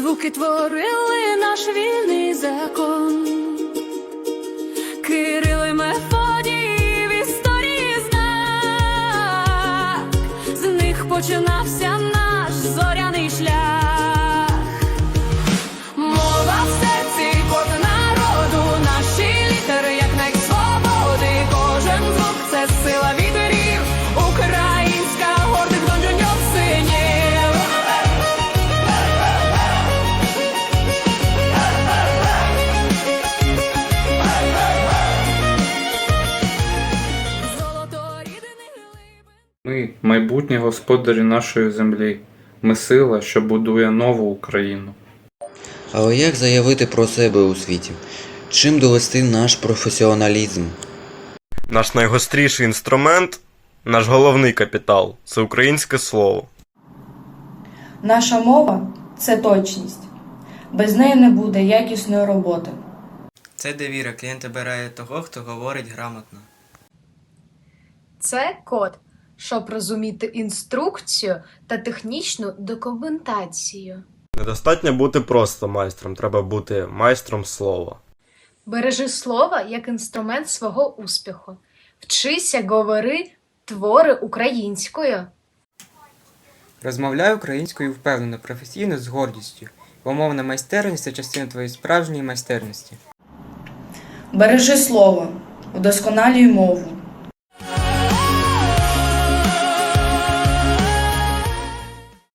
відтворили наш вільний закон. Кирили і Мефодій в історії знак, з них починався наш зоряний шлях. Ми майбутні господарі нашої землі. Ми сила, що будує нову Україну. Але як заявити про себе у світі? Чим довести наш професіоналізм? Наш найгостріший інструмент, наш головний капітал це українське слово. Наша мова це точність. Без неї не буде якісної роботи. Це довіра. Клієнт обирає того, хто говорить грамотно. Це код, щоб розуміти інструкцію та технічну документацію. Недостатньо бути просто майстром, треба бути майстром слова. Бережи слово як інструмент свого успіху. Вчися, говори, твори українською. Розмовляй українською впевнено, професійно з гордістю, бо мовна майстерність це частина твоєї справжньої майстерності. Бережи слово, вдосконалюй мову.